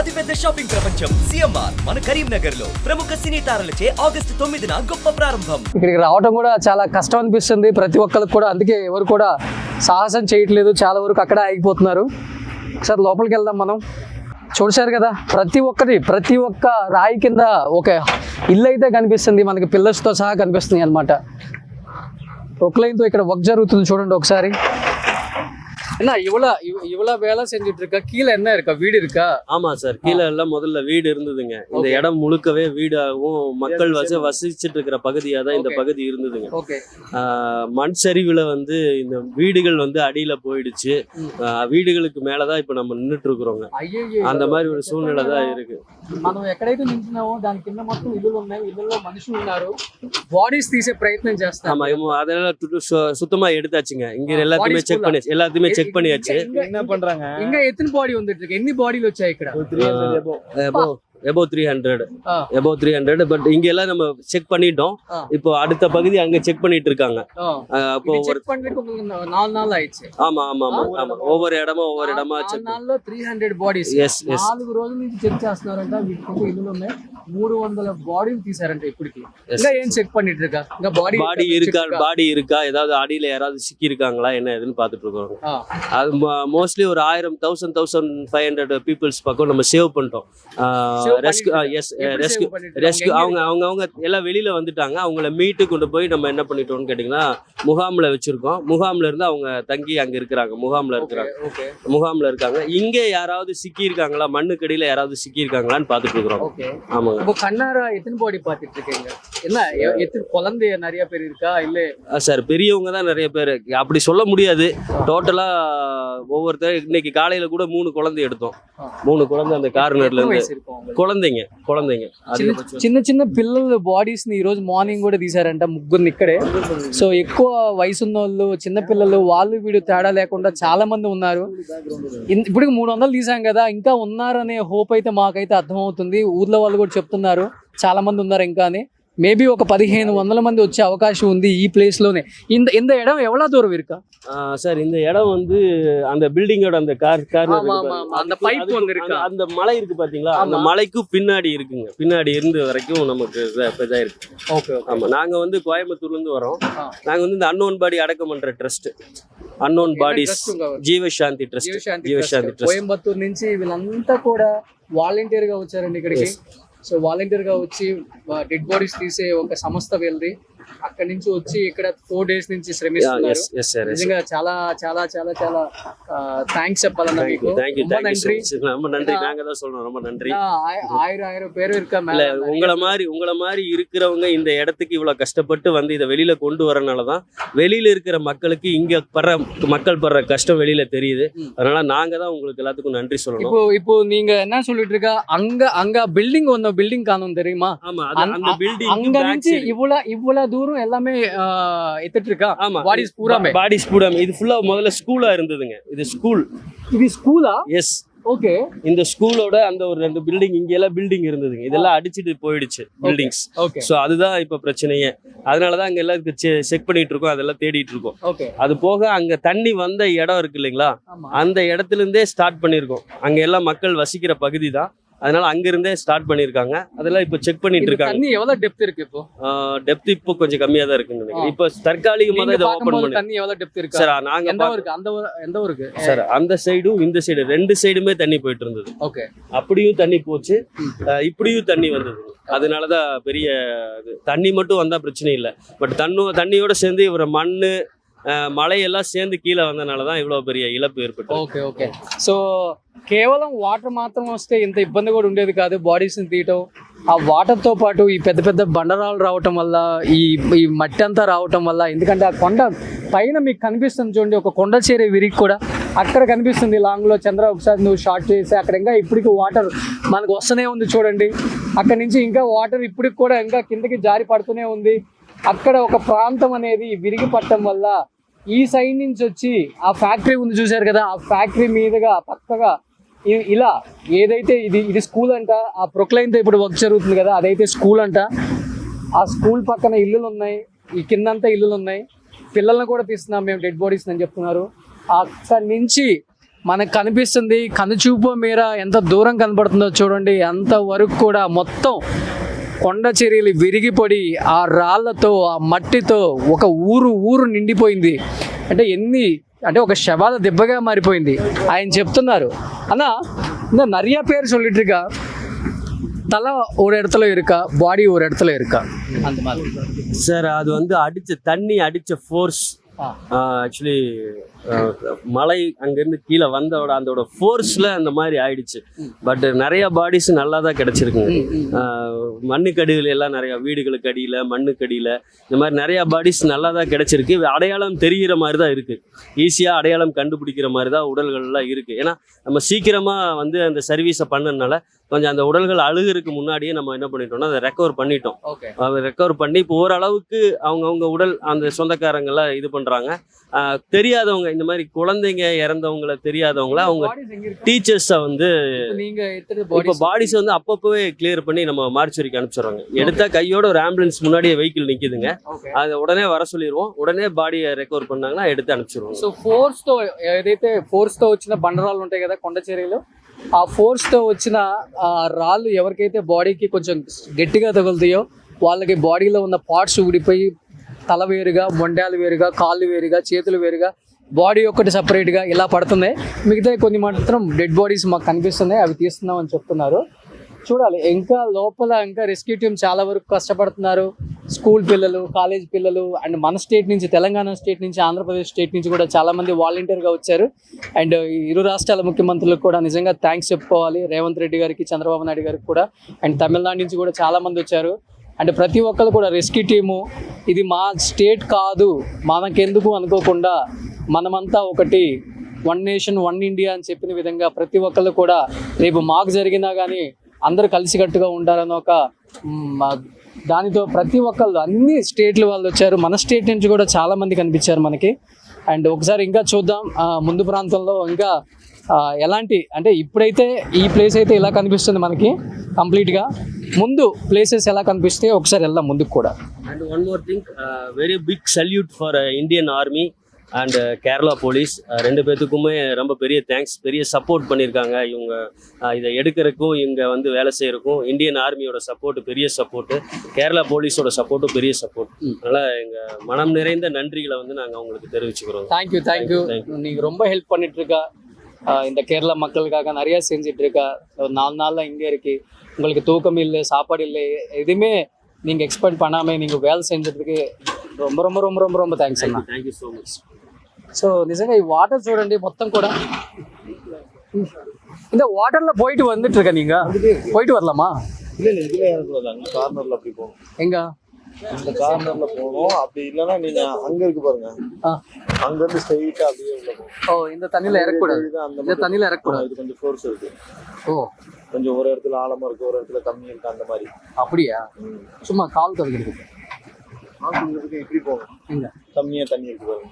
అతిపెద్ద షాపింగ్ ప్రపంచం సిఎంఆర్ మన కరీంనగర్లో ప్రముఖ సినీ తారలచే ఆగస్టు తొమ్మిదిన గొప్ప ప్రారంభం. ఇక్కడికి రావడం కూడా చాలా కష్టం అనిపిస్తుంది. ప్రతి ఒక్కరికి కూడా అందుకే ఎవరు కూడా సాహసం చేయట్లేదు. చాలా వరకు అక్కడ ఆగిపోతున్నారు. ఒకసారి లోపలికి వెళ్దాం మనం. చూసారు కదా ప్రతి ఒక్కటి ప్రతి ఒక్క రాయి కింద ఒక ఇల్లు అయితే కనిపిస్తుంది. మనకి పిల్లర్స్తో సహా కనిపిస్తుంది అనమాట లైన్తో ఇక్కడ వర్క్ జరుగుతుంది చూడండి ఒకసారి. என்ன இவ்வளோ இவ்வளோ வேலை செஞ்சுட்டு இருக்கா கீழே என்ன இருக்கா வீடு இருக்கா ஆமா சார் கீழே எல்லாம் முதல்ல வீடு இருந்ததுங்க இந்த Okay. இடம் முழுக்கவே வீடாகவும் மக்கள் வச Yes, yes. வசிச்சிட்டு இருக்கிற பகுதியா தான் இந்த Okay. பகுதி இருந்ததுங்க ஓகே ஆஹ் மண் சரிவுல வந்து இந்த வீடுகள் வந்து அடியில போயிடுச்சு ம். ஆஹ் வீடுகளுக்கு மேலதான் இப்ப நம்ம நின்னுட்டு இருக்கிறோங்க అయ్యయ్యో அந்த மாதிரி ஒரு சூழ்நிலை தான் இருக்கு మనం ఎక్కడైతే నించున్నామో దాని కింద మొత్తం ఇల్లులు ఉన్నాయి ఇళ్ళల్లో మనుషులు ఉన్నారు బాడీస్ తీసే ప్రయత్నం చేస్తారు ஆமா இவங்க அதெல்லாம் து- சு- சுத்தமா எடுத்தாச்சுங்க இங்க எல்லாத்தையுமே Bodies செக் full-ஆ? பண்ணி எல்லாத்தையுமே செக் செக் பண்ணியாச்சு. என்ன பண்றாங்க? இங்க எத்தனை பாடி வந்துட்டு இருக்கு? என்ன பாடியில வச்சா எபோ three hundred above three hundred but இங்க எல்லாம் நம்ம செக் பண்ணிட்டோம். இப்போ அடுத்த பகுதி அங்க செக் பண்ணிட்டு இருக்காங்க. அப்போ ஒரு நாலு நாள் ஆயிடுச்சு. ஆமா ஆமா ஆமா ஆமா. ஒவ்வொரு இடமா ஒவ்வொரு இடமா செக் నాలుగులో త్రీ హండ్రెడ్ బాడీస్ నాలుగు రోజుల నుంచి చెక్ చేస్తున్నారంట వీటికి ఇందులోనే మూడు వందల బాడీలు తీసారంట ఇప్పటికి ఇంకా ఏం చెక్ பண்ணிட்டு இருக்கா ఇంకా பாடி బాడీ இருக்கா பாடி இருக்கா? ஏதாவது அடியில யாராவது சிக்கி இருக்காங்களா என்ன எதுன்னு பார்த்துட்டு இருக்கோம் அது மோஸ்ட்லி ஒரு ஆயிரம் thousand thousand five hundred peoples பக்கம் நம்ம சேவ் பண்ணிட்டோம். ரெஸ்க்யூ எஸ் ரெஸ்க்யூ ரெஸ்க்யூ அவங்க அவங்க அவங்க எல்லாம் வெளியில் வந்துட்டாங்க. அவங்கள மீட்டு கொண்டு போய் நம்ம என்ன பண்ணிட்டோம்னு கேட்டிங்கன்னா முகாமில் வச்சுருக்கோம். முகாமில் இருந்து அவங்க தங்கி அங்கே இருக்கிறாங்க. முகாமில் இருக்கிறாங்க. முகாமில் இருக்காங்க. இங்கே யாராவது சிக்கியிருக்காங்களா? மண்ணுக்கடியில் யாராவது சிக்கியிருக்காங்களான்னு பார்த்துட்டு இருக்கிறோம். ஆமாங்க. இப்போ கண்ணாரா எத்தனை பாடி பார்த்துட்டு இருக்கீங்க? என்ன எத்தனை குழந்தைய நிறைய பேர் இருக்கா? இல்லை? சார் பெரியவங்க தான் நிறைய பேர். அப்படி சொல்ல முடியாது. டோட்டலாக ஒவ்வொருத்தர் இன்னைக்கு காலையில் கூட மூணு குழந்தை எடுத்தோம். மூணு குழந்தை அந்த கார்னர்ல இருந்து. குழந்தைங்க குழந்தைங்க చిన్న அதிகபட்சம் చిన్న చిన్న పిల్లల బాడీస్ ని ఈ రోజు మార్నింగ్ కూడా తీసారంట ముగ్గురిని ఇక్కడే సో ఎక్కువ వయసు ఉన్న వాళ్ళు చిన్న పిల్లలు వాళ్ళు వీడు తేడా లేకుండా చాలా మంది ఉన్నారు ఇన్- ఇప్పుడు మూడు వందలు తీసాం కదా ఇంకా ఉన్నారనే హోప్ అయితే మాకైతే అర్థమవుతుంది ఊర్లో వాళ్ళు కూడా చెప్తున్నారు చాలా మంది ఉన్నారు ఇంకా అని మేబీ ఒక పదిహేను వందల మంది వచ్చే అవకాశం ఉంది ఈ ప్లేస్ లోనే இந்த இந்த இடம் எவ்வளவு தூரம் இருக்கா ஆ, சார் இந்த இடம் வந்து அந்த பில்டிங்கோட அந்த கார் கார்னர் ஆமா, ஆமா, ஆமா. அந்த pipe ஒண்ணு இருக்கா? அந்த மலை இருக்கு பாத்தீங்களா அந்த ஆமா. மலைக்கு பின்னாடி இருக்குங்க பின்னாடி இருந்து வரைக்கும் நமக்கு இத- இதா இருக்கு ఓకే ஆமா நாங்க வந்து கோயம்புத்தூர்ல இருந்து வரோம் ஆ. நாங்க வந்து இந்த அன்னோன் பாடி அடக்கம் பண்ற trust unknown bodies Jeevashanti trust Jeevashanti Jeevashanti trust. Trust Coimbatore నుంచి వీళ్ళంతా కూడా వాలంటీర్ గా వచ్చారండి ఇక్కడికి సో వాలంటీర్గా వచ్చి డెడ్ బాడీస్ తీసే ఒక సంస్థ వెళ్ళి అక్కడి నుంచి వచ్చి ఇక్కడ ఫోర్ డేస్ నుంచి శ్రమిస్తున్నారు ఎస్ ఎస్ సార్ నిజంగా చాలా చాలా చాలా చాలా థ్యాంక్స్ చెప్పాలన్నా మీకు தேங்க்யூ ரொம்ப தேங்க்யூ நன்றி ரொம்ப நன்றி நாங்க தான் சொல்றோம் ரொம்ப நன்றி ஆ, ஆய- ஆயிரம் ஆயிரம் பேர் இருக்கா இல்ல மேல நிறைய உங்கள பேர். மாதிரி உங்கள மாதிரி இருக்கிறவங்க இந்த இடத்துக்கு இவ்வளவு கஷ்டப்பட்டு வந்து இதை வெளியில கொண்டு வரனால தான் வெளியில இருக்கிற மக்களுக்கு இங்க படுற மக்கள் படுற கஷ்டம் வெளியில தெரியுது ம். அதனால நாங்க தான் உங்களுக்கு எல்லாத்துக்கும் நன்றி சொல்லணும் இப்போ இப்போ நீங்க என்ன சொல்லிட்டு இருக்கா அங்க அங்க பில்டிங் ஒன்னு பில்டிங் காணும் தெரியுமா ஆமா அது அந்த- அந்த பில்டிங் அங்க నుంచి இவ்வளவு இவ்வளவு தூரம் எல்லாமே எத்துட்டு இருக்கா ஆமா. பாடி பூராமே பாடி பூராமே இது ஃபுல்லா முதல்ல ஸ்கூலா இருந்ததுங்க. இது ஸ்கூல் இது ஸ்கூலா எஸ் ஓகே இந்த ஸ்கூலோட அந்த ஒரு ரெண்டு பில்டிங் இங்க எல்லாம் பில்டிங் இருந்ததுங்க. இதெல்லாம் அடிச்சிட்டு போயிடுச்சு பில்டிங்ஸ் ஓகே சோ அதுதான் இப்போ பிரச்சனையே. அதனாலதான் அங்க எல்லாம் செக் பண்ணிட்டு இருக்கோம் அதெல்லாம் தேடிட்டு இருக்கோம் அது போக அங்க தண்ணி வந்த இடம் இருக்கு இல்லைங்களா? அந்த இடத்துல இருந்தே ஸ்டார்ட் பண்ணிருக்கோம் அங்க எல்லாம் மக்கள் வசிக்கிற பகுதி தான் அதனால அங்கிருந்தே ஸ்டார்ட் பண்ணியிருக்காங்க. அதெல்லாம் இப்போ செக் பண்ணிட்டு இருக்காங்க. தண்ணி எவ்வளவு டெப்த் இருக்கு இப்போ? டெப்த் இப்போ கொஞ்சம் கம்மியாக தான் இருக்குன்னு நினைக்கிறேன். இப்போ தற்காலிகமாக தான் இதை ஓப்பன் பண்ணி தண்ணி எவ்வளவு டெப்த் இருக்கு? சார் நாங்கள் எந்த ஊருக்கு? அந்த எந்த ஊருக்கு? சார் அந்த சைடும் இந்த சைடு ரெண்டு சைடுமே தண்ணி போயிட்டு இருந்தது. ஓகே. அப்படியும் தண்ணி போச்சு. இப்படியும் தண்ணி வந்தது. அதனால தான் பெரிய தண்ணி மட்டும் வந்தால் பிரச்சனை இல்லை. பட் தண்ணு தண்ணியோட சேர்ந்து இவர மண் மழையெல்லாம் சேர்ந்து கீழே வந்தனால தான் இவ்வளோ பெரிய இழப்பு ஏற்பட்டது ఓకే ఓకే సో కేవలం వాటర్ మాత్రం వస్తే ఇంత ఇబ్బంది కూడా ఉండేది కాదు బాడీస్ ని తీయటం ఆ వాటర్ తో పాటు ఈ పెద్ద పెద్ద బండరాలు రావటం వల్ల ఈ ఈ మట్టి అంతా రావటం వల్ల ఎందుకంటే ఆ కొండ పైన మీకు కనిపిస్తుంది చూడండి ఒక కొండ చేరే విరిగి కూడా అక్కడ కనిపిస్తుంది లాంగ్ లో చంద్ర ఒకసారి నువ్వు షార్ట్ చేసి అక్కడ ఇంకా ఇప్పటికి వాటర్ మనకు వస్తూనే ఉంది చూడండి అక్కడ నుంచి ఇంకా వాటర్ ఇప్పటికి కూడా ఇంకా కిందకి జారి పడుతూనే ఉంది అక్కడ ఒక ప్రాంతం అనేది విరిగి పట్టడం వల్ల ఈ సైడ్ నుంచి వచ్చి ఆ ఫ్యాక్టరీ ఉంది చూశారు కదా ఆ ఫ్యాక్టరీ మీదుగా పక్కగా ఇలా ఏదైతే ఇది ఇది స్కూల్ అంట ఆ ప్రొక్లైన్తో ఇప్పుడు వర్క్ జరుగుతుంది కదా అదైతే స్కూల్ అంట. ఆ స్కూల్ పక్కన ఇల్లులు ఉన్నాయి ఈ కిందంతా ఇల్లులు ఉన్నాయి పిల్లల్ని కూడా తీస్తున్నాం మేము డెడ్ బాడీస్ అని చెప్తున్నారు. అక్కడి నుంచి మనకు కనిపిస్తుంది కనుచూపు మేర ఎంత దూరం కనబడుతుందో చూడండి అంతవరకు కూడా మొత్తం కొండ చర్యలు విరిగిపడి ఆ రాళ్ళతో ఆ మట్టితో ఒక ఊరు ఊరు నిండిపోయింది అంటే ఎన్ని అంటే ఒక శవాల దెబ్బగా మారిపోయింది ఆయన చెప్తున్నారు అన్న இந்த நிறைய பேர் சொல்லிட்டு இருக்கா தலை ஒரு இடத்துல இருக்கா பாடி ஒரு இடத்துல இருக்கா அந்த மாதிரி சார் அது வந்து அடிச்ச தண்ணி அடிச்ச ஃபோர்ஸ் ஆ. ஆக்சுவலி மழை அங்கேருந்து கீழே வந்தோட அதோட ஃபோர்ஸில் அந்த மாதிரி ஆயிடுச்சு. பட் நிறைய பாடிஸ் நல்லா தான் கிடச்சிருக்குங்க மண்ணுக்கடியில் எல்லாம் நிறைய வீடுகளுக்கு அடியில் மண்ணுக்கடியில் இந்த மாதிரி நிறைய பாடிஸ் நல்லா தான் கிடச்சிருக்கு. அடையாளம் தெரிகிற மாதிரி தான் இருக்குது ஈஸியாக அடையாளம் கண்டுபிடிக்கிற மாதிரி தான் உடல்கள்லாம் இருக்குது ஏன்னா நம்ம சீக்கிரமாக வந்து அந்த சர்வீஸை பண்ணனால கொஞ்சம் அந்த உடல்கள் அழுகிறதுக்கு முன்னாடியே நம்ம என்ன பண்ணிட்டோம்னா அதை ரெக்கவர் பண்ணிட்டோம். அதை ரெக்கவர் பண்ணி இப்போ ஓரளவுக்கு அவங்கவுங்க உடல் அந்த சொந்தக்காரங்களாம் இது பண்ணுறாங்க தெரியாதவங்க இந்த மாதிரி குழந்தைங்க இறந்தவங்கள தெரியாதவங்கள அவங்க டீச்சர்ஸை வந்து இப்போ பாடிஸை வந்து அப்பப்போவே கிளியர் பண்ணி நம்ம மார்ச்சுரிக்கு அனுப்பிச்சிடுறாங்க. எடுத்தால் கையோட ஒரு ஆம்புலன்ஸ் முன்னாடியே வெஹிக்கிள் நிற்கிதுங்க அதை உடனே வர சொல்லிடுவோம் உடனே பாடியை ரெக்கவர் பண்ணாங்கன்னா எடுத்து అనిపించారు ஸோ ఫోర్స్ తో ఏదైతే ఫోర్స్ తో వచ్చిన బండరాలు கொண்டச்சேரியிலும் ఆ ఫోర్స్తో వచ్చిన ఆ రాళ్ళు ఎవరికైతే బాడీకి కొంచెం గట్టిగా తగులుతాయో వాళ్ళకి బాడీలో ఉన్న పార్ట్స్ ఊడిపోయి తల వేరుగా మొండాలు వేరుగా కాళ్ళు వేరుగా చేతులు వేరుగా బాడీ ఒక్కటి సపరేట్గా ఇలా పడుతున్నాయి. మిగతా కొన్ని మాత్రం డెడ్ బాడీస్ మాకు కనిపిస్తున్నాయి. అవి తీస్తున్నామని చెప్తున్నారు. చూడాలి. ఇంకా లోపల ఇంకా రెస్క్యూ టీమ్ చాలా వరకు కష్టపడుతున్నారు. స్కూల్ పిల్లలు కాలేజ్ పిల్లలు అండ్ మన స్టేట్ నుంచి తెలంగాణ స్టేట్ నుంచి ఆంధ్రప్రదేశ్ స్టేట్ నుంచి కూడా చాలామంది వాలంటీర్గా వచ్చారు. అండ్ ఇరు రాష్ట్రాల ముఖ్యమంత్రులకు కూడా నిజంగా థ్యాంక్స్ చెప్పుకోవాలి. రేవంత్ రెడ్డి గారికి చంద్రబాబు నాయుడు గారికి కూడా. అండ్ తమిళనాడు నుంచి కూడా చాలామంది వచ్చారు. అంటే ప్రతి ఒక్కరు కూడా రెస్క్యూ టీము ఇది మా స్టేట్ కాదు. మనకెందుకు అనుకోకుండా మనమంతా ఒకటి వన్ నేషన్ వన్ ఇండియా అని చెప్పిన విధంగా ప్రతి ఒక్కళ్ళు కూడా రేపు మాకు జరిగినా కానీ అందరూ కలిసికట్టుగా ఉండాలని ఒక దానితో ప్రతి ఒక్కళ్ళు అన్ని స్టేట్ల వాళ్ళు వచ్చారు. మన స్టేట్ నుంచి కూడా చాలామంది కనిపించారు మనకి. అండ్ ఒకసారి ఇంకా చూద్దాం ముందు ప్రాంతంలో ఇంకా ఎలాంటి అంటే ఇప్పుడైతే ఈ ప్లేస్ అయితే ఇలా కనిపిస్తుంది మనకి కంప్లీట్గా ముందు ప్లేసెస్ ఎలా కనిపిస్తే ఒకసారి వెళ్దాం ముందుకు కూడా. And one more thing very big salute for Indian army and Kerala police ரெண்டு பேர்த்துக்குமே ரொம்ப பெரிய தேங்க்ஸ் பெரிய சப்போர்ட் பண்ணியிருக்காங்க இவங்க uh, இதை எடுக்கிறதுக்கும் இங்கே வந்து வேலை செய்கிறக்கும் இந்தியன் ஆர்மியோட சப்போர்ட்டு பெரிய சப்போர்ட்டு கேரளா போலீஸோட சப்போர்ட்டும் பெரிய சப்போர்ட் அதனால் எங்கள் மனம் நிறைந்த நன்றிகளை வந்து நாங்கள் அவங்களுக்கு தெரிவிச்சுக்கிறோம். தேங்க்யூ தேங்க்யூ நீங்கள் ரொம்ப ஹெல்ப் பண்ணிட்டுருக்கா. இந்த கேரளா மக்களுக்காக நிறையா செஞ்சிட்ருக்கா ஒரு நாலு நாளில் இங்கே இருக்கு. உங்களுக்கு தூக்கம் இல்லை சாப்பாடு இல்லை எதுவுமே நீங்கள் எக்ஸ்பெக்ட் பண்ணாமல் நீங்கள் வேலை செஞ்சதுக்கு ரொம்ப ரொம்ப ரொம்ப ரொம்ப ரொம்ப thanks thank you so much so నిజంగా ఈ వాటర్ చూడండి మొత్తం కూడా இந்த வாட்டர்ல போயிட்டு வந்துட்டு இருக்க நீங்க போயிட்டு வரலாமா இல்ல இல்ல இதுல இறக்கூடாது அங்க கார்னர்ல அப்படி போகணும் எங்க இந்த கார்னர்ல போகணும் அப்படி இல்லைன்னா நீங்க அங்க இருக்கு பாருங்க ஆ. அங்க இருந்து ஸ்ட்ரைட்டா அப்படியே உள்ள போகும் ஓ இந்த தண்ணியில இறக்கக்கூடாது இது அந்த இந்த தண்ணியில இறக்கக்கூடாது இது கொஞ்சம் ஃபோர்ஸ் இருக்கு ஓ கொஞ்சம் ஒரு இடத்துல ஆழமா இருக்கு ஒரு இடத்துல கம்மி இருக்கு அந்த மாதிரி அப்படியா சும்மா கால் கழுவிக்கிறதுக்கு ஆசிரியருக்கு இப்படி போகும் எங்க கம்மியா தண்ணி இருக்கு பாருங்க